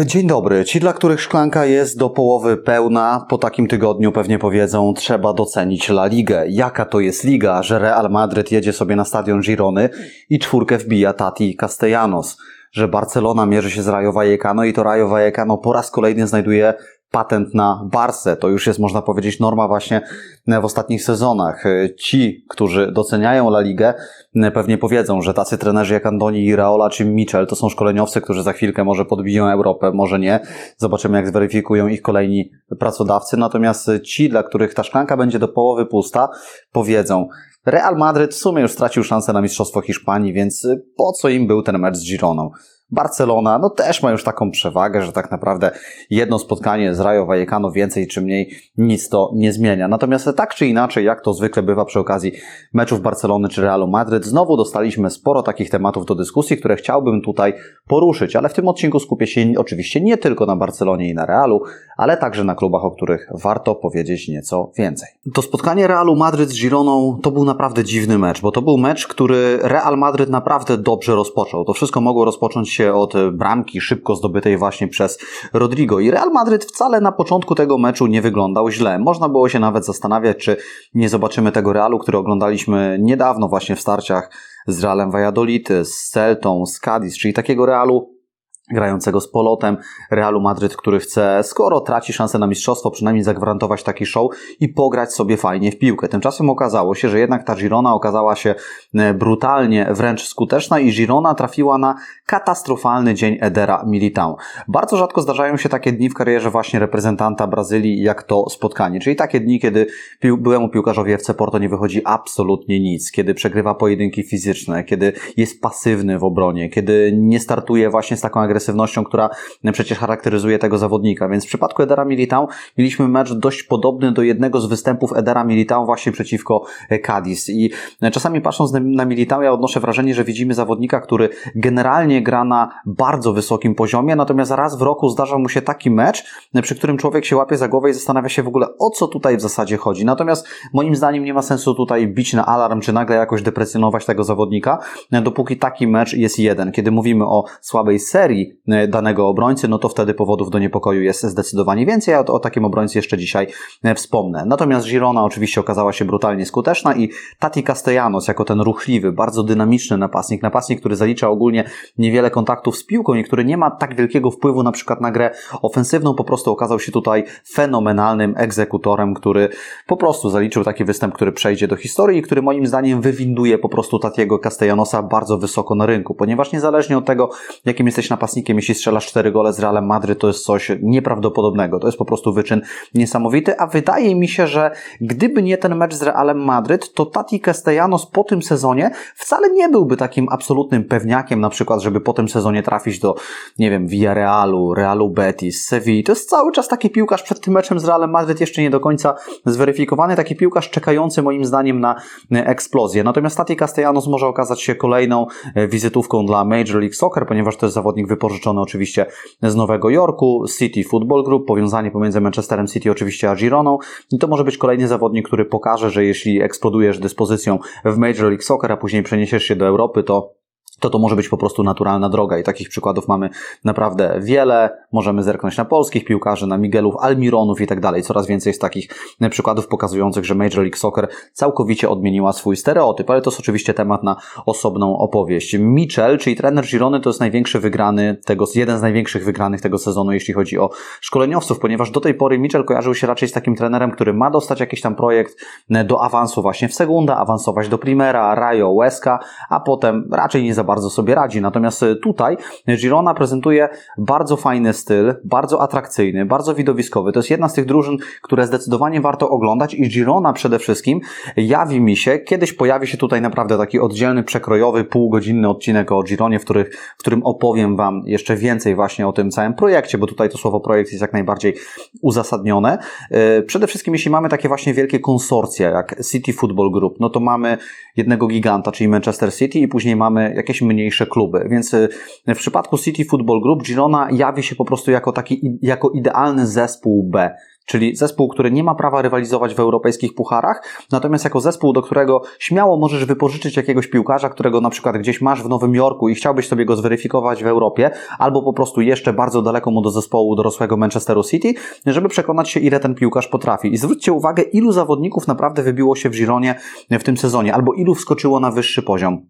Dzień dobry. Ci, dla których szklanka jest do połowy pełna, po takim tygodniu pewnie powiedzą, trzeba docenić La Ligę. Jaka to jest liga, że Real Madryt jedzie sobie na stadion Girony i czwórkę wbija Tati Castellanos. Że Barcelona mierzy się z Rayo Vallecano i to Rayo Vallecano po raz kolejny znajduje patent na Barsę. To już jest, można powiedzieć, norma właśnie w ostatnich sezonach. Ci, którzy doceniają La Ligę, pewnie powiedzą, że tacy trenerzy jak Andoni Iraola czy Mitchell to są szkoleniowcy, którzy za chwilkę może podbiją Europę, może nie. Zobaczymy, jak zweryfikują ich kolejni pracodawcy. Natomiast ci, dla których ta szklanka będzie do połowy pusta, powiedzą, Real Madryt w sumie już stracił szansę na Mistrzostwo Hiszpanii, więc po co im był ten mecz z Gironą? Barcelona, no też ma już taką przewagę, że tak naprawdę jedno spotkanie z Rayo Vallecano więcej czy mniej nic to nie zmienia. Natomiast tak czy inaczej, jak to zwykle bywa przy okazji meczów Barcelony czy Realu Madryt, znowu dostaliśmy sporo takich tematów do dyskusji, które chciałbym tutaj poruszyć, ale w tym odcinku skupię się oczywiście nie tylko na Barcelonie i na Realu, ale także na klubach, o których warto powiedzieć nieco więcej. To spotkanie Realu Madryt z Gironą to był naprawdę dziwny mecz, bo to był mecz, który Real Madryt naprawdę dobrze rozpoczął. To wszystko mogło rozpocząć się się od bramki szybko zdobytej właśnie przez Rodrigo. I Real Madryt wcale na początku tego meczu nie wyglądał źle. Można było się nawet zastanawiać, czy nie zobaczymy tego Realu, który oglądaliśmy niedawno właśnie w starciach z Realem Valladolid, z Celtą, z Cadiz, czyli takiego Realu grającego z Polotem, Realu Madryt, który chce, skoro traci szansę na mistrzostwo, przynajmniej zagwarantować taki show i pograć sobie fajnie w piłkę. Tymczasem okazało się, że jednak ta Girona okazała się e, brutalnie, wręcz skuteczna i Girona trafiła na katastrofalny dzień Edera Militão. Bardzo rzadko zdarzają się takie dni w karierze właśnie reprezentanta Brazylii, jak to spotkanie, czyli takie dni, kiedy pił byłemu piłkarzowi FC Porto nie wychodzi absolutnie nic, kiedy przegrywa pojedynki fizyczne, kiedy jest pasywny w obronie, kiedy nie startuje właśnie z taką agresywnością agresywnością, która przecież charakteryzuje tego zawodnika. Więc w przypadku Edera Militao mieliśmy mecz dość podobny do jednego z występów Edera Militao właśnie przeciwko Cadiz. I czasami patrząc na Militao, ja odnoszę wrażenie, że widzimy zawodnika, który generalnie gra na bardzo wysokim poziomie, natomiast raz w roku zdarza mu się taki mecz, przy którym człowiek się łapie za głowę i zastanawia się w ogóle o co tutaj w zasadzie chodzi. Natomiast moim zdaniem nie ma sensu tutaj bić na alarm, czy nagle jakoś deprecjonować tego zawodnika, dopóki taki mecz jest jeden. Kiedy mówimy o słabej serii, E, danego obrońcy, no to wtedy powodów do niepokoju jest zdecydowanie więcej, a o, o takim obrońcy jeszcze dzisiaj e, wspomnę. Natomiast Girona oczywiście okazała się brutalnie skuteczna i Tati Castellanos jako ten ruchliwy, bardzo dynamiczny napastnik, napastnik, który zalicza ogólnie niewiele kontaktów z piłką i który nie ma tak wielkiego wpływu na przykład na grę ofensywną, po prostu okazał się tutaj fenomenalnym egzekutorem, który po prostu zaliczył taki występ, który przejdzie do historii i który moim zdaniem wywinduje po prostu Tatiego Castellanosa bardzo wysoko na rynku, ponieważ niezależnie od tego, jakim jesteś napastnikiem, napastnikiem, jeśli strzelasz 4 gole z Realem Madryt, to jest coś nieprawdopodobnego. To jest po prostu wyczyn niesamowity, a wydaje mi się, że gdyby nie ten mecz z Realem Madryt, to Tati Castellanos po tym sezonie wcale nie byłby takim absolutnym pewniakiem, na przykład, żeby po tym sezonie trafić do, nie wiem, Villarealu, Realu Betis, Sevilla. To jest cały czas taki piłkarz przed tym meczem z Realem Madryt jeszcze nie do końca zweryfikowany, taki piłkarz czekający moim zdaniem na eksplozję. Natomiast Tati Castellanos może okazać się kolejną wizytówką dla Major League Soccer, ponieważ to jest zawodnik wypożyczony pożyczony oczywiście z Nowego Jorku, City Football Group, powiązanie pomiędzy Manchesterem City oczywiście a Gironą i to może być kolejny zawodnik, który pokaże, że jeśli eksplodujesz dyspozycją w Major League Soccer, a później przeniesiesz się do Europy, to to to może być po prostu naturalna droga i takich przykładów mamy naprawdę wiele. Możemy zerknąć na polskich piłkarzy, na Miguelów, Almironów i tak dalej. Coraz więcej jest takich przykładów pokazujących, że Major League Soccer całkowicie odmieniła swój stereotyp, ale to jest oczywiście temat na osobną opowieść. Mitchell, czyli trener Girony, to jest największy wygrany tego, jeden z największych wygranych tego sezonu, jeśli chodzi o szkoleniowców, ponieważ do tej pory Mitchell kojarzył się raczej z takim trenerem, który ma dostać jakiś tam projekt do awansu właśnie w Segunda, awansować do Primera, Rayo, Huesca, a potem raczej nie za bardzo sobie radzi. Natomiast e, tutaj Girona prezentuje bardzo fajny styl, bardzo atrakcyjny, bardzo widowiskowy. To jest jedna z tych drużyn, które zdecydowanie warto oglądać i Girona przede wszystkim jawi mi się, kiedyś pojawi się tutaj naprawdę taki oddzielny, przekrojowy, półgodzinny odcinek o Gironie, w, których, w którym opowiem Wam jeszcze więcej właśnie o tym całym projekcie, bo tutaj to słowo projekt jest jak najbardziej uzasadnione. E, przede wszystkim jeśli mamy takie właśnie wielkie konsorcja jak City Football Group, no to mamy jednego giganta, czyli Manchester City i później mamy jakieś mniejsze kluby. Więc y, w przypadku City Football Group Girona jawi się po prostu jako taki, jako idealny zespół B czyli zespół, który nie ma prawa rywalizować w europejskich pucharach, natomiast jako zespół, do którego śmiało możesz wypożyczyć jakiegoś piłkarza, którego na przykład gdzieś masz w Nowym Jorku i chciałbyś sobie go zweryfikować w Europie, albo po prostu jeszcze bardzo daleko mu do zespołu dorosłego Manchesteru City, żeby przekonać się, ile ten piłkarz potrafi. I zwróćcie uwagę, ilu zawodników naprawdę wybiło się w Gironie w tym sezonie, albo ilu wskoczyło na wyższy poziom.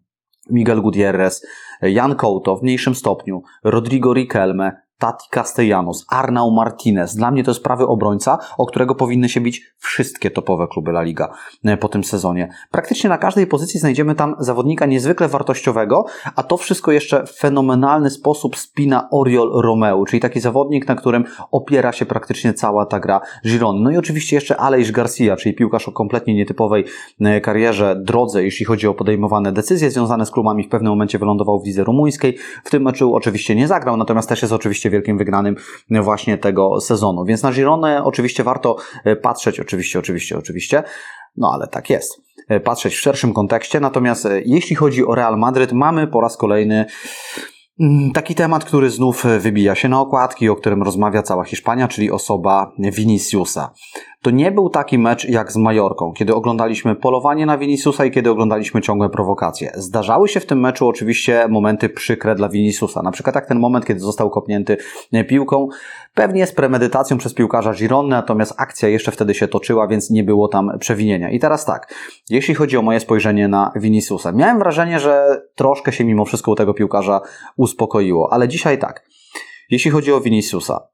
Miguel Gutierrez, Jan Couto w mniejszym stopniu, Rodrigo Riquelme, Tati Castellanos, Arnau Martinez. Dla mnie to jest prawy obrońca, o którego powinny się bić wszystkie topowe kluby La Liga e, po tym sezonie. Praktycznie na każdej pozycji znajdziemy tam zawodnika niezwykle wartościowego, a to wszystko jeszcze w fenomenalny sposób spina Oriol Romeu, czyli taki zawodnik, na którym opiera się praktycznie cała ta gra Girony. No i oczywiście jeszcze Aleix Garcia, czyli piłkarz o kompletnie nietypowej e, karierze, drodze, jeśli chodzi o podejmowane decyzje związane z klubami. W pewnym momencie wylądował w lidze rumuńskiej. W tym meczu oczywiście nie zagrał, natomiast też jest oczywiście wielkim wygranym właśnie tego sezonu. Więc na Gironę oczywiście warto e, patrzeć, oczywiście, oczywiście, oczywiście, no ale tak jest. E, patrzeć w szerszym kontekście. Natomiast e, jeśli chodzi o Real Madryt, mamy po raz kolejny mm, Taki temat, który znów wybija się na okładki, o którym rozmawia cała Hiszpania, czyli osoba Viniciusa. To nie był taki mecz jak z Majorką, kiedy oglądaliśmy polowanie na Viniciusa i kiedy oglądaliśmy ciągłe prowokacje. Zdarzały się w tym meczu oczywiście momenty przykre dla Viniciusa, na przykład jak ten moment, kiedy został kopnięty piłką, pewnie z premedytacją przez piłkarza Girony, natomiast akcja jeszcze wtedy się toczyła, więc nie było tam przewinienia. I teraz tak, jeśli chodzi o moje spojrzenie na Viniciusa, miałem wrażenie, że troszkę się mimo wszystko u tego piłkarza uspokoiło, ale dzisiaj tak. Jeśli chodzi o Viniciusa,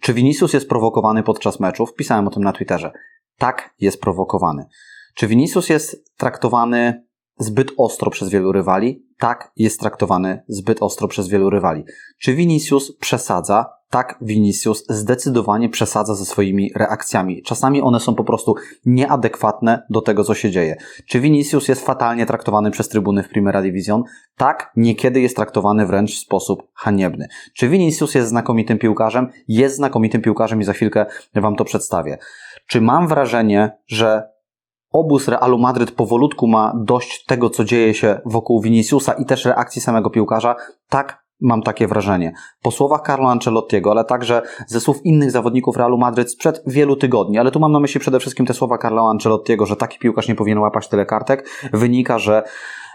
czy Vinicius jest prowokowany podczas meczów? Pisałem o tym na Twitterze. Tak, jest prowokowany. Czy Vinicius jest traktowany zbyt ostro przez wielu rywali? Tak, jest traktowany zbyt ostro przez wielu rywali. Czy Vinicius przesadza? Tak Vinicius zdecydowanie przesadza ze swoimi reakcjami. Czasami one są po prostu nieadekwatne do tego, co się dzieje. Czy Vinicius jest fatalnie traktowany przez trybuny w Primera Division? Tak, niekiedy jest traktowany wręcz w sposób haniebny. Czy Vinicius jest znakomitym piłkarzem? Jest znakomitym piłkarzem i za chwilkę Wam to przedstawię. Czy mam wrażenie, że obóz Realu Madryt powolutku ma dość tego, co dzieje się wokół Viniciusa i też reakcji samego piłkarza? Tak, Mam takie wrażenie. Po słowach Carlo Ancelottiego, ale także ze słów innych zawodników Realu Madryt sprzed wielu tygodni, ale tu mam na myśli przede wszystkim te słowa Carlo Ancelottiego, że taki piłkarz nie powinien łapać tyle kartek, wynika, że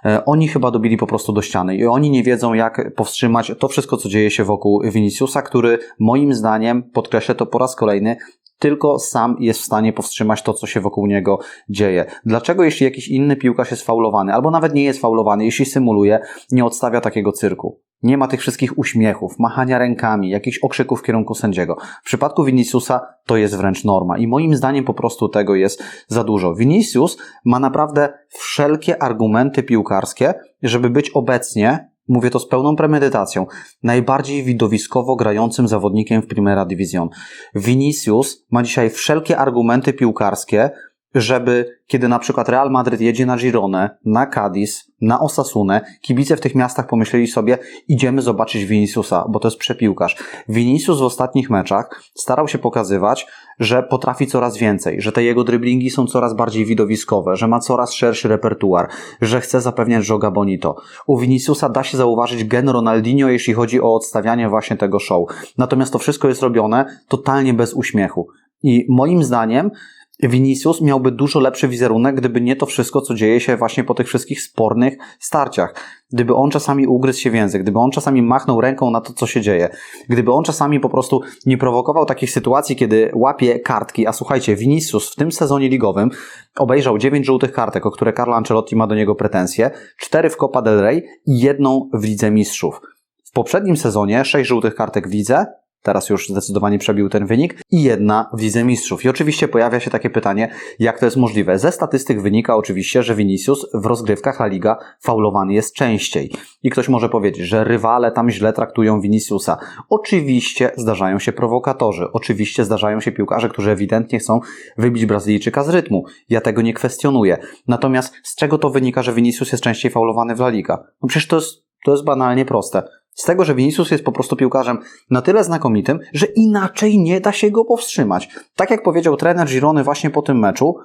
e, oni chyba dobili po prostu do ściany i oni nie wiedzą, jak powstrzymać to wszystko, co dzieje się wokół Viniciusa, który moim zdaniem, podkreślę to po raz kolejny, tylko sam jest w stanie powstrzymać to, co się wokół niego dzieje. Dlaczego, jeśli jakiś inny piłkarz jest faulowany, albo nawet nie jest faulowany, jeśli symuluje, nie odstawia takiego cyrku? Nie ma tych wszystkich uśmiechów, machania rękami, jakichś okrzyków w kierunku sędziego. W przypadku Viniciusa to jest wręcz norma i moim zdaniem po prostu tego jest za dużo. Vinicius ma naprawdę wszelkie argumenty piłkarskie, żeby być obecnie mówię to z pełną premedytacją, najbardziej widowiskowo grającym zawodnikiem w Primera Division. Vinicius ma dzisiaj wszelkie argumenty piłkarskie, żeby kiedy na przykład Real Madryt jedzie na Gironę, na Cadiz, na Osasunę, kibice w tych miastach pomyśleli sobie, idziemy zobaczyć Viniciusa, bo to jest przepiłkarz. Vinicius w ostatnich meczach starał się pokazywać, że potrafi coraz więcej, że te jego dryblingi są coraz bardziej widowiskowe, że ma coraz szerszy repertuar, że chce zapewniać Joga Bonito. U Viniciusa da się zauważyć gen Ronaldinho, jeśli chodzi o odstawianie właśnie tego show. Natomiast to wszystko jest robione totalnie bez uśmiechu. I moim zdaniem Vinicius miałby dużo lepszy wizerunek, gdyby nie to wszystko, co dzieje się właśnie po tych wszystkich spornych starciach. Gdyby on czasami ugryzł się w język, gdyby on czasami machnął ręką na to, co się dzieje, gdyby on czasami po prostu nie prowokował takich sytuacji, kiedy łapie kartki, a słuchajcie, Vinicius w tym sezonie ligowym obejrzał 9 żółtych kartek, o które Carlo Ancelotti ma do niego pretensje, 4 w Copa del Rey i jedną w Lidze Mistrzów. W poprzednim sezonie 6 żółtych kartek w lidze, Teraz już zdecydowanie przebił ten wynik i jedna w Lidze Mistrzów. I oczywiście pojawia się takie pytanie, jak to jest możliwe. Ze statystyk wynika oczywiście, że Vinicius w rozgrywkach La Liga faulowany jest częściej. I ktoś może powiedzieć, że rywale tam źle traktują Viniciusa. Oczywiście zdarzają się prowokatorzy. Oczywiście zdarzają się piłkarze, którzy ewidentnie chcą wybić Brazylijczyka z rytmu. Ja tego nie kwestionuję. Natomiast z czego to wynika, że Vinicius jest częściej faulowany w La Liga? No przecież to jest, to jest banalnie proste. Z tego, że Vinicius jest po prostu piłkarzem na tyle znakomitym, że inaczej nie da się go powstrzymać. Tak jak powiedział trener Girony właśnie po tym meczu,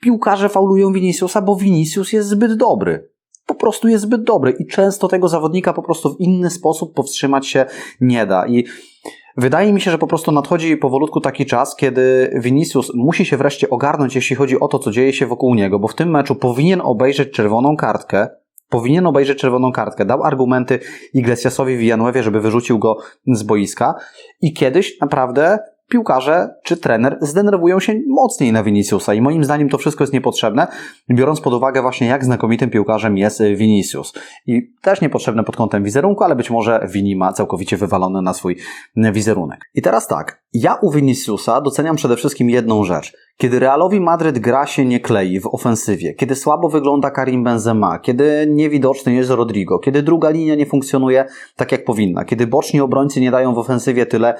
piłkarze faulują Viniciusa, bo Vinicius jest zbyt dobry. Po prostu jest zbyt dobry i często tego zawodnika po prostu w inny sposób powstrzymać się nie da. I Wydaje mi się, że po prostu nadchodzi powolutku taki czas, kiedy Vinicius musi się wreszcie ogarnąć, jeśli chodzi o to, co dzieje się wokół niego, bo w tym meczu powinien obejrzeć czerwoną kartkę, powinien obejrzeć czerwoną kartkę. Dał argumenty Iglesiasowi Villanuevie, żeby wyrzucił go z boiska i kiedyś naprawdę piłkarze czy trener zdenerwują się mocniej na Viniciusa i moim zdaniem to wszystko jest niepotrzebne, biorąc pod uwagę właśnie jak znakomitym piłkarzem jest Vinicius. I też niepotrzebne pod kątem wizerunku, ale być może Vini ma całkowicie wywalone na swój wizerunek. I teraz tak, ja u Viniciusa doceniam przede wszystkim jedną rzecz. Kiedy Realowi Madryt gra się nie klei w ofensywie, kiedy słabo wygląda Karim Benzema, kiedy niewidoczny jest Rodrigo, kiedy druga linia nie funkcjonuje tak jak powinna, kiedy boczni obrońcy nie dają w ofensywie tyle,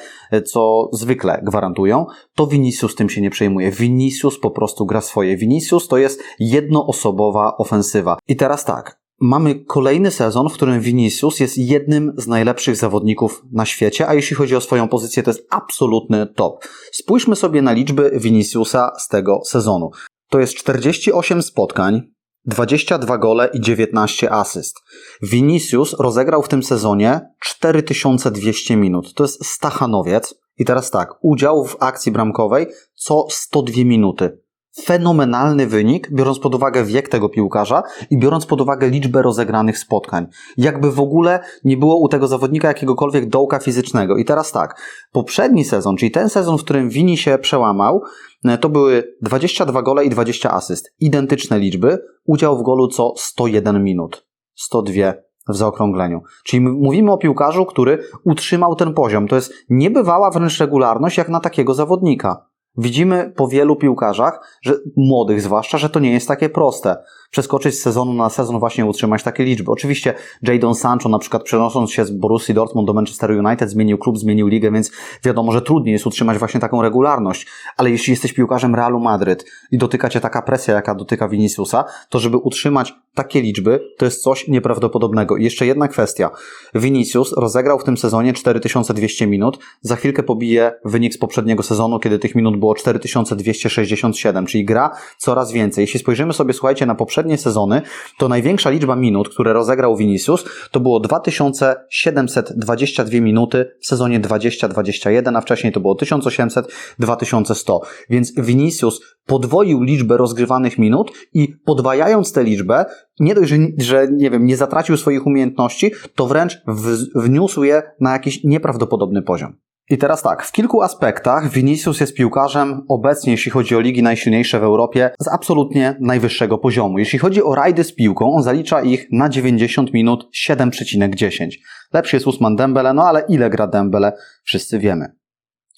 co zwykle gwarantują, to Vinicius tym się nie przejmuje. Vinicius po prostu gra swoje. Vinicius to jest jednoosobowa ofensywa. I teraz tak, mamy kolejny sezon, w którym Vinicius jest jednym z najlepszych zawodników na świecie, a jeśli chodzi o swoją pozycję, to jest absolutny top. Spójrzmy sobie na liczby Viniciusa z tego sezonu. To jest 48 spotkań, 22 gole i 19 asyst. Vinicius rozegrał w tym sezonie 4200 minut. To jest Stachanowiec. I teraz tak, udział w akcji bramkowej co 102 minuty fenomenalny wynik, biorąc pod uwagę wiek tego piłkarza i biorąc pod uwagę liczbę rozegranych spotkań. Jakby w ogóle nie było u tego zawodnika jakiegokolwiek dołka fizycznego. I teraz tak, poprzedni sezon, czyli ten sezon, w którym Wini się przełamał, e, to były 22 gole i 20 asyst. Identyczne liczby, udział w golu co 101 minut. 102 w zaokrągleniu. Czyli mówimy o piłkarzu, który utrzymał ten poziom. To jest niebywała wręcz regularność jak na takiego zawodnika. Widzimy po wielu piłkarzach, że młodych zwłaszcza, że to nie jest takie proste przeskoczyć z sezonu na sezon, właśnie utrzymać takie liczby. Oczywiście Jadon Sancho na przykład przenosząc się z Borussii Dortmund do Manchester United zmienił klub, zmienił ligę, więc wiadomo, że trudniej jest utrzymać właśnie taką regularność. Ale jeśli jesteś piłkarzem Realu Madryt i dotyka cię taka presja, jaka dotyka Viniciusa, to żeby utrzymać takie liczby, to jest coś nieprawdopodobnego. I jeszcze jedna kwestia. Vinicius rozegrał w tym sezonie 4200 minut. Za chwilkę pobije wynik z poprzedniego sezonu, kiedy tych minut było 4267, czyli gra coraz więcej. Jeśli spojrzymy sobie, słuchajcie, na poprzednie poprzednie sezony, to największa liczba minut, które rozegrał Vinicius, to było 2722 minuty w sezonie 2021, a wcześniej to było 1800-2100. Więc Vinicius podwoił liczbę rozgrywanych minut i podwajając tę liczbę, nie dość, że, że nie wiem, nie zatracił swoich umiejętności, to wręcz w, wniósł je na jakiś nieprawdopodobny poziom. I teraz tak, w kilku aspektach Vinicius jest piłkarzem obecnie, jeśli chodzi o ligi najsilniejsze w Europie, z absolutnie najwyższego poziomu. Jeśli chodzi o rajdy z piłką, on zalicza ich na 90 minut 7,10. Lepszy jest Usman Dembele, no ale ile gra Dembele, wszyscy wiemy.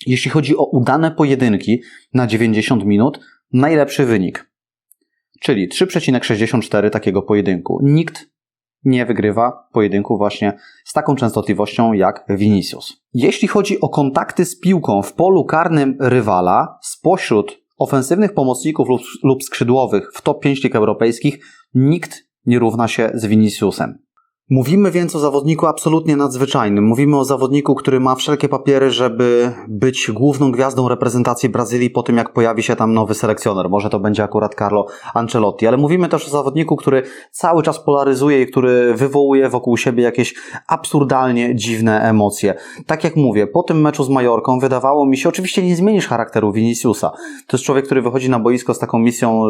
Jeśli chodzi o udane pojedynki na 90 minut, najlepszy wynik. Czyli 3,64 takiego pojedynku. Nikt nie wygrywa pojedynku właśnie z taką częstotliwością jak Vinicius. Jeśli chodzi o kontakty z piłką w polu karnym rywala, spośród ofensywnych pomocników lub, lub skrzydłowych w top 5 lig europejskich, nikt nie równa się z Viniciusem. Mówimy więc o zawodniku absolutnie nadzwyczajnym. Mówimy o zawodniku, który ma wszelkie papiery, żeby być główną gwiazdą reprezentacji Brazylii po tym, jak pojawi się tam nowy selekcjoner. Może to będzie akurat Carlo Ancelotti, ale mówimy też o zawodniku, który cały czas polaryzuje i który wywołuje wokół siebie jakieś absurdalnie dziwne emocje. Tak jak mówię, po tym meczu z Majorką wydawało mi się, oczywiście nie zmienisz charakteru Viniciusa. To jest człowiek, który wychodzi na boisko z taką misją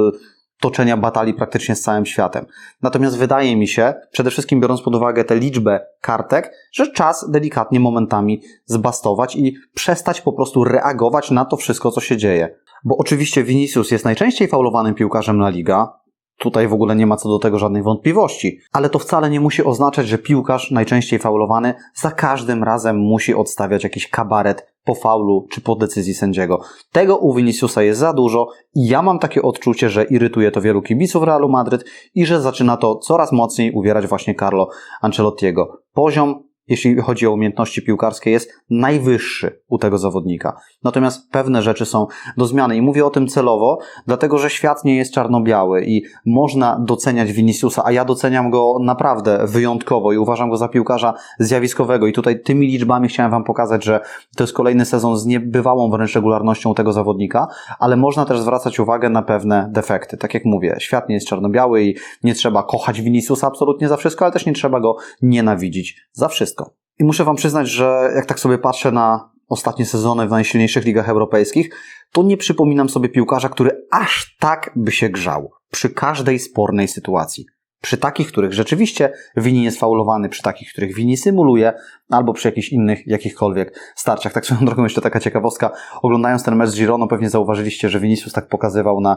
toczenia batalii praktycznie z całym światem. Natomiast wydaje mi się, przede wszystkim biorąc pod uwagę tę liczbę kartek, że czas delikatnie momentami zbastować i przestać po prostu reagować na to wszystko, co się dzieje. Bo oczywiście Vinicius jest najczęściej faulowanym piłkarzem na liga, Tutaj w ogóle nie ma co do tego żadnych wątpliwości. Ale to wcale nie musi oznaczać, że piłkarz najczęściej faulowany za każdym razem musi odstawiać jakiś kabaret po faulu czy po decyzji sędziego. Tego u Viniciusa jest za dużo i ja mam takie odczucie, że irytuje to wielu kibiców Realu Madryt i że zaczyna to coraz mocniej uwierać właśnie Carlo Ancelottiego. Poziom jeśli chodzi o umiejętności piłkarskie, jest najwyższy u tego zawodnika. Natomiast pewne rzeczy są do zmiany i mówię o tym celowo, dlatego że świat nie jest czarno-biały i można doceniać Viniciusa, a ja doceniam go naprawdę wyjątkowo i uważam go za piłkarza zjawiskowego. I tutaj tymi liczbami chciałem Wam pokazać, że to jest kolejny sezon z niebywałą wręcz regularnością tego zawodnika, ale można też zwracać uwagę na pewne defekty. Tak jak mówię, świat nie jest czarno-biały i nie trzeba kochać Viniciusa absolutnie za wszystko, ale też nie trzeba go nienawidzić za wszystko. I muszę Wam przyznać, że jak tak sobie patrzę na ostatnie sezony w najsilniejszych ligach europejskich, to nie przypominam sobie piłkarza, który aż tak by się grzał przy każdej spornej sytuacji. Przy takich, których rzeczywiście Wini jest faulowany, przy takich, których Wini symuluje, albo przy jakichś innych, jakichkolwiek starciach. Tak swoją drogą jeszcze taka ciekawostka. Oglądając ten mecz z Gironą pewnie zauważyliście, że Vinicius tak pokazywał na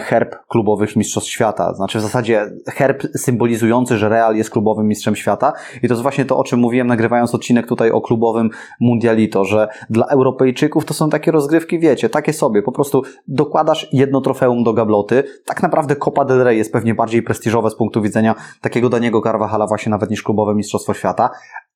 herb klubowych mistrzostw świata. Znaczy w zasadzie herb symbolizujący, że Real jest klubowym mistrzem świata. I to jest właśnie to, o czym mówiłem nagrywając odcinek tutaj o klubowym Mundialito, że dla Europejczyków to są takie rozgrywki, wiecie, takie sobie. Po prostu dokładasz jedno trofeum do gabloty. Tak naprawdę Copa del Rey jest pewnie bardziej prestiżowe z punktu widzenia takiego Daniego Carvajala właśnie nawet niż klubowe mistrzostwo świata.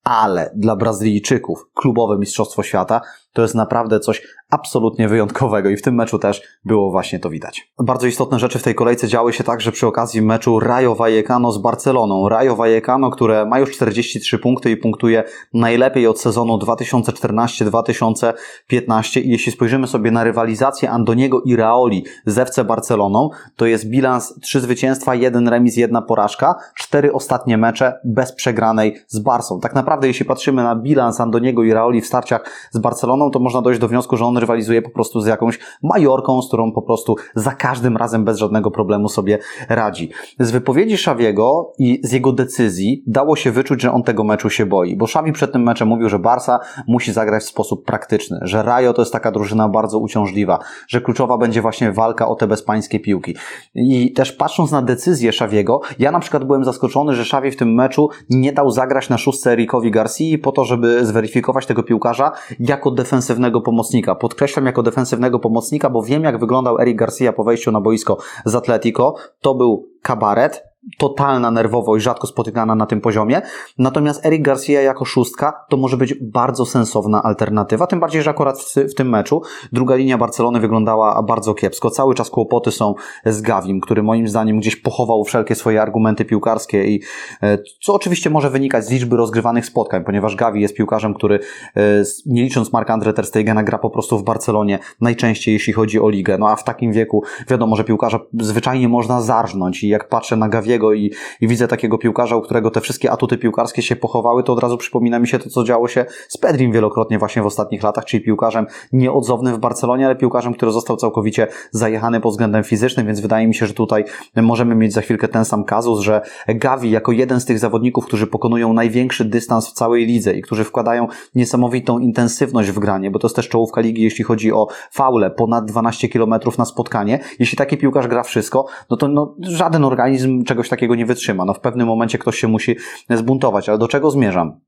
Ale dla Brazylijczyków klubowe Mistrzostwo Świata to jest naprawdę coś absolutnie wyjątkowego i w tym meczu też było właśnie to widać. Bardzo istotne rzeczy w tej kolejce działy się także przy okazji meczu Rayo Vallecano z Barceloną. Rayo Vallecano, które ma już 43 punkty i punktuje najlepiej od sezonu 2014-2015 i jeśli spojrzymy sobie na rywalizację Andoniego i Raoli z FC Barceloną, to jest bilans 3 zwycięstwa, 1 remis, 1 porażka, 4 ostatnie mecze bez przegranej z Barsą. Tak naprawdę jeśli patrzymy na bilans Andoniego i Raoli w starciach z Barceloną, to można dojść do wniosku, że on rywalizuje po prostu z jakąś Majorką, z którą po prostu za każdym razem bez żadnego problemu sobie radzi. Z wypowiedzi Szawiego i z jego decyzji dało się wyczuć, że on tego meczu się boi, bo Szawi przed tym meczem mówił, że Barsa musi zagrać w sposób praktyczny, że Rajo to jest taka drużyna bardzo uciążliwa, że kluczowa będzie właśnie walka o te bezpańskie piłki. I też patrząc na decyzję Szawiego, ja na przykład byłem zaskoczony, że Szawi w tym meczu nie dał zagrać na szóstce Erikowi Garcia po to, żeby zweryfikować tego piłkarza jako defensywnego pomocnika. Podkreślam jako defensywnego pomocnika, bo wiem jak wyglądał Eric Garcia po wejściu na boisko z Atletico. To był kabaret, totalna nerwowość, rzadko spotykana na tym poziomie. Natomiast Eric Garcia jako szóstka to może być bardzo sensowna alternatywa, tym bardziej, że akurat w, w, tym meczu druga linia Barcelony wyglądała bardzo kiepsko. Cały czas kłopoty są z Gawim, który moim zdaniem gdzieś pochował wszelkie swoje argumenty piłkarskie i e, co oczywiście może wynikać z liczby rozgrywanych spotkań, ponieważ Gavi jest piłkarzem, który e, nie licząc Mark-Andre Ter Stegena gra po prostu w Barcelonie najczęściej jeśli chodzi o ligę. No a w takim wieku wiadomo, że piłkarza zwyczajnie można zarżnąć i jak patrzę na Gavi i, i widzę takiego piłkarza, u którego te wszystkie atuty piłkarskie się pochowały, to od razu przypomina mi się to, co działo się z Pedrim wielokrotnie właśnie w ostatnich latach, czyli piłkarzem nieodzownym w Barcelonie, ale piłkarzem, który został całkowicie zajechany pod względem fizycznym, więc wydaje mi się, że tutaj możemy mieć za chwilkę ten sam kazus, że Gavi jako jeden z tych zawodników, którzy pokonują największy dystans w całej lidze i którzy wkładają niesamowitą intensywność w granie, bo to jest też czołówka ligi, jeśli chodzi o faule, ponad 12 km na spotkanie. Jeśli taki piłkarz gra wszystko, no to no, żaden organizm czegoś takiego nie wytrzyma. No w pewnym momencie ktoś się musi zbuntować, ale do czego zmierzam?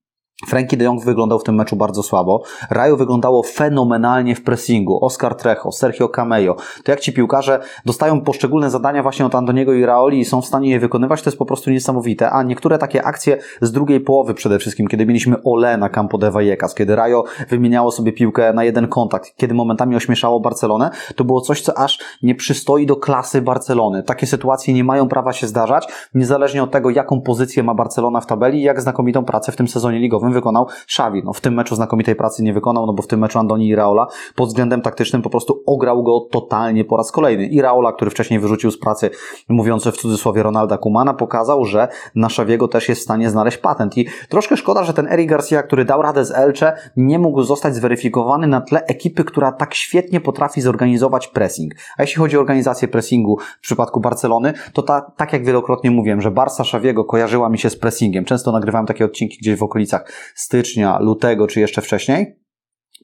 Frankie de Jong wyglądał w tym meczu bardzo słabo. Rajo wyglądało fenomenalnie w pressingu. Oscar Trejo, Sergio Cameo. To jak ci piłkarze dostają poszczególne zadania właśnie od Antoniego i Raoli i są w stanie je wykonywać, to jest po prostu niesamowite. A niektóre takie akcje z drugiej połowy przede wszystkim, kiedy mieliśmy Ole na Campo de Vallecas, kiedy Rajo wymieniało sobie piłkę na jeden kontakt, kiedy momentami ośmieszało Barcelonę, to było coś, co aż nie przystoi do klasy Barcelony. Takie sytuacje nie mają prawa się zdarzać, niezależnie od tego, jaką pozycję ma Barcelona w tabeli i jak znakomitą pracę w tym sezonie ligowym wykonał Xavi. No, w tym meczu znakomitej pracy nie wykonał, no bo w tym meczu Andoni i Raola pod względem taktycznym po prostu ograł go totalnie po raz kolejny. I Raola, który wcześniej wyrzucił z pracy, mówiąc w cudzysłowie Ronalda Kumana, pokazał, że na Xaviego też jest w stanie znaleźć patent. I troszkę szkoda, że ten Eric Garcia, który dał radę z Elche, nie mógł zostać zweryfikowany na tle ekipy, która tak świetnie potrafi zorganizować pressing. A jeśli chodzi o organizację pressingu w przypadku Barcelony, to ta, tak jak wielokrotnie mówiłem, że Barca Xaviego kojarzyła mi się z pressingiem. Często nagrywałem takie odcinki gdzieś w okolicach stycznia, lutego czy jeszcze wcześniej,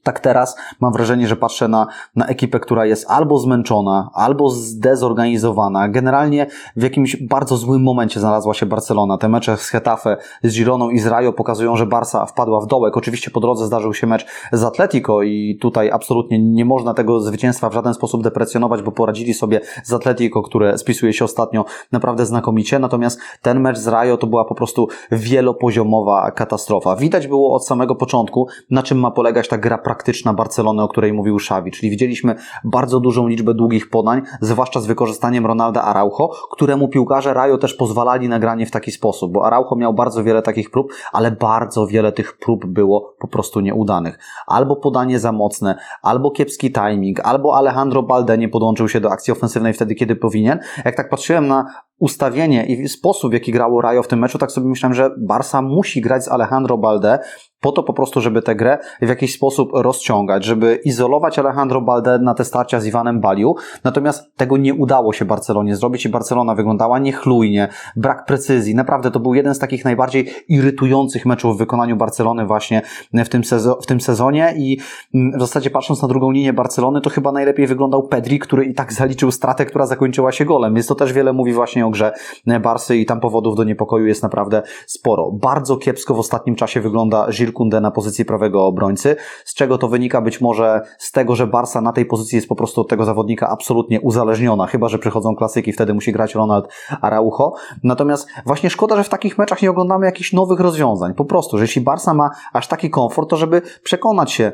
tak teraz mam wrażenie, że patrzę na, na ekipę, która jest albo zmęczona, albo zdezorganizowana. Generalnie w jakimś bardzo złym momencie znalazła się Barcelona. Te mecze z Hetafe, z Gironą i z Rajo pokazują, że Barca wpadła w dołek. Oczywiście po drodze zdarzył się mecz z Atletico i tutaj absolutnie nie można tego zwycięstwa w żaden sposób deprecjonować, bo poradzili sobie z Atletico, które spisuje się ostatnio naprawdę znakomicie. Natomiast ten mecz z Rajo to była po prostu wielopoziomowa katastrofa. Widać było od samego początku, na czym ma polegać ta gra praktyczna Barcelony, o której mówił Xavi, czyli widzieliśmy bardzo dużą liczbę długich podań, zwłaszcza z wykorzystaniem Ronalda Araujo, któremu piłkarze Rajo też pozwalali na granie w taki sposób, bo Araujo miał bardzo wiele takich prób, ale bardzo wiele tych prób było po prostu nieudanych. Albo podanie za mocne, albo kiepski timing, albo Alejandro Balde nie podłączył się do akcji ofensywnej wtedy, kiedy powinien. Jak tak patrzyłem na ustawienie i sposób, w jaki grało Rajo w tym meczu, tak sobie myślałem, że Barca musi grać z Alejandro Balde po to po prostu, żeby tę grę w jakiś sposób rozciągać, żeby izolować Alejandro Balde na te starcia z Iwanem Baliu. Natomiast tego nie udało się Barcelonie zrobić i Barcelona wyglądała niechlujnie, brak precyzji. Naprawdę to był jeden z takich najbardziej irytujących meczów w wykonaniu Barcelony właśnie w tym, sezo- w tym sezonie i mm, w zasadzie patrząc na drugą linię Barcelony, to chyba najlepiej wyglądał Pedri, który i tak zaliczył stratę, która zakończyła się golem, więc to też wiele mówi właśnie o grze Barsy i tam powodów do niepokoju jest naprawdę sporo. Bardzo kiepsko w ostatnim czasie wygląda Gilles Koundé na pozycji prawego obrońcy, z czego to wynika być może z tego, że Barsa na tej pozycji jest po prostu od tego zawodnika absolutnie uzależniona, chyba że przychodzą klasyki, wtedy musi grać Ronald Araujo. Natomiast właśnie szkoda, że w takich meczach nie oglądamy jakichś nowych rozwiązań. Po prostu, że jeśli Barsa ma aż taki komfort, to żeby przekonać się,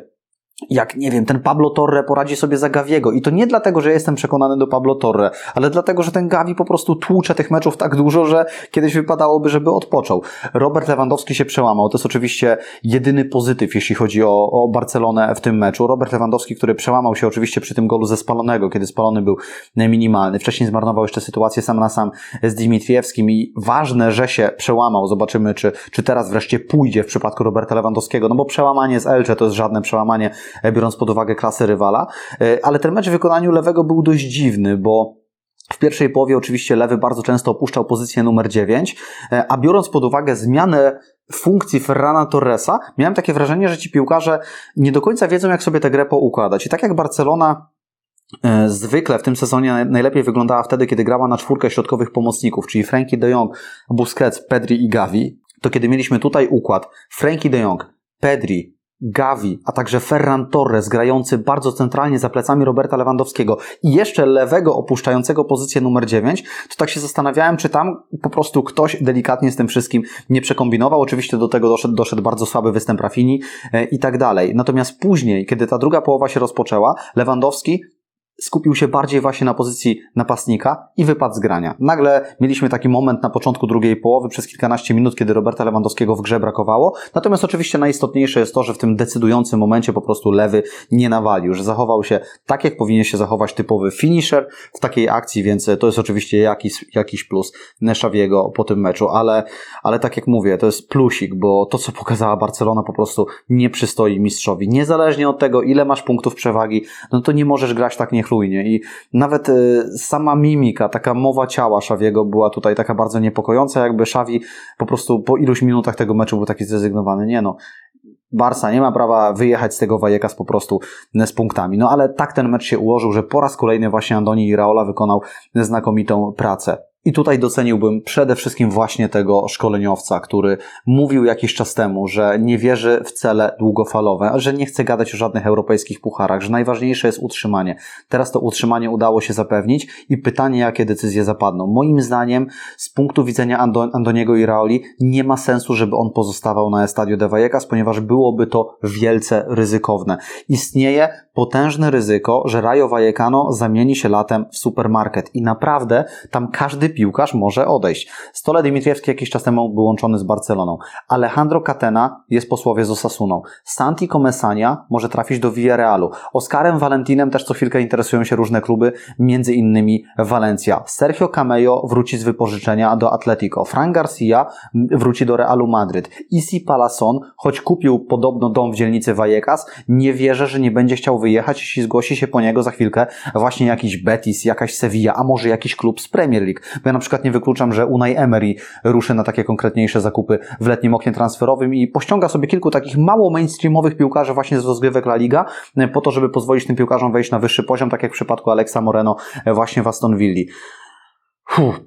jak, nie wiem, ten Pablo Torre poradzi sobie za Gaviego. I to nie dlatego, że jestem przekonany do Pablo Torre, ale dlatego, że ten Gavi po prostu tłucze tych meczów tak dużo, że kiedyś wypadałoby, żeby odpoczął. Robert Lewandowski się przełamał. To jest oczywiście jedyny pozytyw, jeśli chodzi o, o Barcelonę w tym meczu. Robert Lewandowski, który przełamał się oczywiście przy tym golu ze spalonego, kiedy spalony był minimalny. Wcześniej zmarnował jeszcze sytuację sam na sam z Dimitriewskim i ważne, że się przełamał. Zobaczymy, czy, czy teraz wreszcie pójdzie w przypadku Roberta Lewandowskiego, no bo przełamanie z Elche to jest żadne przełamanie biorąc pod uwagę klasę rywala. E, ale ten mecz w wykonaniu lewego był dość dziwny, bo w pierwszej połowie oczywiście lewy bardzo często opuszczał pozycję numer 9, e, a biorąc pod uwagę zmianę funkcji Ferrana Torresa, miałem takie wrażenie, że ci piłkarze nie do końca wiedzą, jak sobie tę grę poukładać. I tak jak Barcelona zwykle w tym sezonie najlepiej wyglądała wtedy, kiedy grała na czwórkę środkowych pomocników, czyli Frankie de Jong, Busquets, Pedri i Gavi, to kiedy mieliśmy tutaj układ Frankie de Jong, Pedri, Gavi, a także Ferran Torres grający bardzo centralnie za plecami Roberta Lewandowskiego i jeszcze lewego opuszczającego pozycję numer 9, to tak się zastanawiałem, czy tam po prostu ktoś delikatnie z tym wszystkim nie przekombinował. Oczywiście do tego doszedł, doszedł bardzo słaby występ Rafini e, i tak dalej. Natomiast później, kiedy ta druga połowa się rozpoczęła, Lewandowski skupił się bardziej właśnie na pozycji napastnika i wypadł z grania. Nagle mieliśmy taki moment na początku drugiej połowy przez kilkanaście minut, kiedy Roberta Lewandowskiego w grze brakowało. Natomiast oczywiście najistotniejsze jest to, że w tym decydującym momencie po prostu lewy nie nawalił, że zachował się tak, jak powinien się zachować typowy finisher w takiej akcji, więc to jest oczywiście jakiś, jakiś plus Neszawiego po tym meczu, ale, ale tak jak mówię, to jest plusik, bo to, co pokazała Barcelona po prostu nie przystoi mistrzowi. Niezależnie od tego, ile masz punktów przewagi, no to nie możesz grać tak nie niechlujnie i nawet y, sama mimika, taka mowa ciała Szawiego była tutaj taka bardzo niepokojąca, jakby Szawi po prostu po iluś minutach tego meczu był taki zrezygnowany. Nie no, Barsa nie ma prawa wyjechać z tego Wajekas po prostu z punktami. No ale tak ten mecz się ułożył, że po raz kolejny właśnie Andoni Iraola wykonał znakomitą pracę. I tutaj doceniłbym przede wszystkim właśnie tego szkoleniowca, który mówił jakiś czas temu, że nie wierzy w cele długofalowe, że nie chce gadać o żadnych europejskich pucharach, że najważniejsze jest utrzymanie. Teraz to utrzymanie udało się zapewnić i pytanie, jakie decyzje zapadną. Moim zdaniem, z punktu widzenia Andoniego i Raoli, nie ma sensu, żeby on pozostawał na Estadio de Vallecas, ponieważ byłoby to wielce ryzykowne. Istnieje potężne ryzyko, że Rayo Vallecano zamieni się latem w supermarket i naprawdę tam każdy piłkarz może odejść. Stole Dimitriewski jakiś czas temu był łączony z Barceloną. Alejandro Catena jest posłowie z Osasuną. Santi Comesania może trafić do Villarrealu. Oskarem Valentinem też co chwilkę interesują się różne kluby, między innymi Valencia. Sergio Camello wróci z wypożyczenia do Atletico. Frank Garcia wróci do Realu Madryt. Isi Palason, choć kupił podobno dom w dzielnicy Vallecas, nie wierzę, że nie będzie chciał wyjechać, jeśli zgłosi się po niego za chwilkę właśnie jakiś Betis, jakaś Sevilla, a może jakiś klub z Premier League. Bo ja na przykład nie wykluczam, że Unai Emery ruszy na takie konkretniejsze zakupy w letnim oknie transferowym i pościąga sobie kilku takich mało mainstreamowych piłkarzy właśnie z rozgrywek La Liga, po to, żeby pozwolić tym piłkarzom wejść na wyższy poziom, tak jak w przypadku Alexa Moreno właśnie w Aston Villa.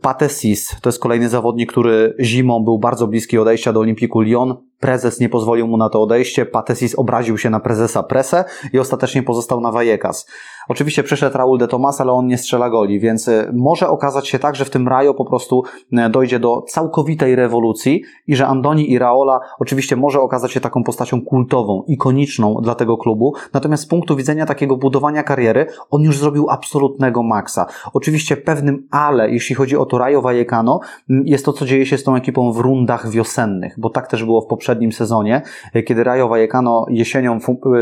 Patesis to jest kolejny zawodnik, który zimą był bardzo bliski odejścia do Olimpiku Lyon. Prezes nie pozwolił mu na to odejście. Patesis obraził się na prezesa Presę i ostatecznie pozostał na Vallecas. Oczywiście przyszedł Raul de Tomas, ale on nie strzela goli, więc y, może okazać się tak, że w tym Rajo po prostu y, dojdzie do całkowitej rewolucji i że Andoni i Raola oczywiście może okazać się taką postacią kultową, ikoniczną dla tego klubu, natomiast z punktu widzenia takiego budowania kariery on już zrobił absolutnego maksa. Oczywiście pewnym ale, jeśli chodzi o to Rajo Vallecano, jest to, co dzieje się z tą ekipą w rundach wiosennych, bo tak też było w poprzednim sezonie, y, kiedy Rajo Vallecano jesienią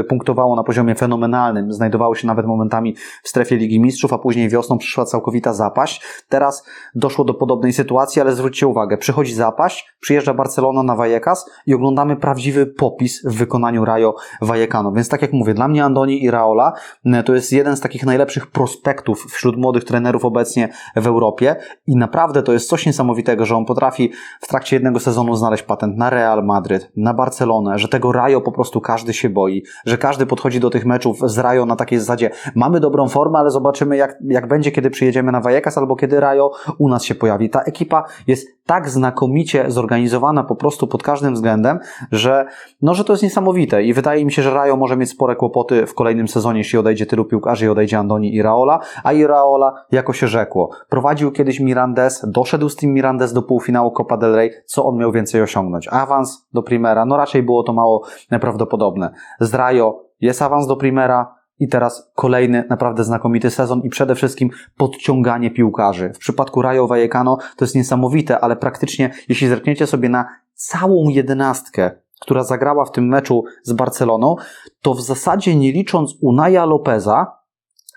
punktowało na poziomie fenomenalnym, znajdowało się nawet momentami w strefie Ligi Mistrzów, a później wiosną przyszła całkowita zapaść. Teraz doszło do podobnej sytuacji, ale zwróćcie uwagę, przychodzi zapaść, przyjeżdża Barcelona na Vallecas i oglądamy prawdziwy popis w wykonaniu Rayo Vallecano. Więc tak jak mówię, dla mnie Andoni i Raola e, to jest jeden z takich najlepszych prospektów wśród młodych trenerów obecnie w Europie i naprawdę to jest coś niesamowitego, że on potrafi w trakcie jednego sezonu znaleźć patent na Real Madryt, na Barcelonę, że tego Rayo po prostu każdy się boi, że każdy podchodzi do tych meczów z Rayo na takiej zasadzie mamy dobrą formę, ale zobaczymy jak, jak będzie, kiedy przyjedziemy na Vallecas albo kiedy Rayo u nas się pojawi. Ta ekipa jest tak znakomicie zorganizowana po prostu pod każdym względem, że, no, że to jest niesamowite i wydaje mi się, że Rayo może mieć spore kłopoty w kolejnym sezonie, jeśli odejdzie tylu piłkarzy i odejdzie Andoni i Raola, a i Raola, jako się rzekło, prowadził kiedyś Mirandes, doszedł z tym Mirandes do półfinału Copa del Rey, co on miał więcej osiągnąć? Awans do Primera, no raczej było to mało prawdopodobne. Z Rayo jest awans do Primera, i teraz kolejny naprawdę znakomity sezon i przede wszystkim podciąganie piłkarzy. W przypadku Rayo Vallecano to jest niesamowite, ale praktycznie jeśli zerkniecie sobie na całą jedenastkę, która zagrała w tym meczu z Barceloną, to w zasadzie nie licząc Unaja Lopeza,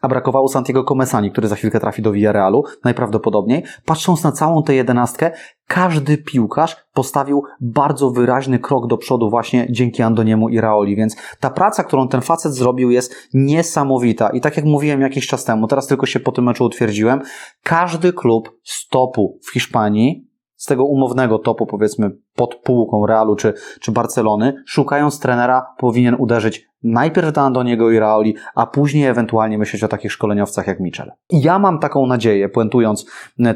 a brakowało Santiago Comesani, który za chwilkę trafi do Villarealu, najprawdopodobniej. Patrząc na całą tę jedenastkę, każdy piłkarz postawił bardzo wyraźny krok do przodu właśnie dzięki Andoniemu i Raoli, więc ta praca, którą ten facet zrobił jest niesamowita i tak jak mówiłem jakiś czas temu, teraz tylko się po tym meczu utwierdziłem, każdy klub z topu w Hiszpanii z tego umownego topu, powiedzmy, pod półką Realu czy, czy Barcelony, szukając trenera, powinien uderzyć najpierw do Andoniego i Raoli, a później ewentualnie myśleć o takich szkoleniowcach jak Mitchell. Ja mam taką nadzieję, puentując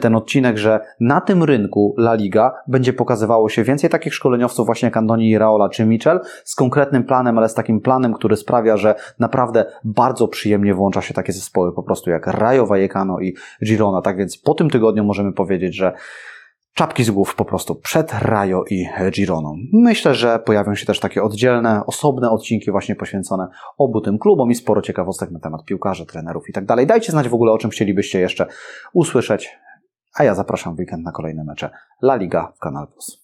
ten odcinek, że na tym rynku La Liga będzie pokazywało się więcej takich szkoleniowców właśnie jak Andoni i Raola czy Mitchell z konkretnym planem, ale z takim planem, który sprawia, że naprawdę bardzo przyjemnie włącza się takie zespoły po prostu jak Rayo Vallecano i Girona. Tak więc po tym tygodniu możemy powiedzieć, że czapki z głów po prostu przed Rajo i Gironą. Myślę, że pojawią się też takie oddzielne, osobne odcinki właśnie poświęcone obu tym klubom i sporo ciekawostek na temat piłkarzy, trenerów i tak dalej. Dajcie znać w ogóle, o czym chcielibyście jeszcze usłyszeć, a ja zapraszam w weekend na kolejne mecze La Liga w Kanal Plus.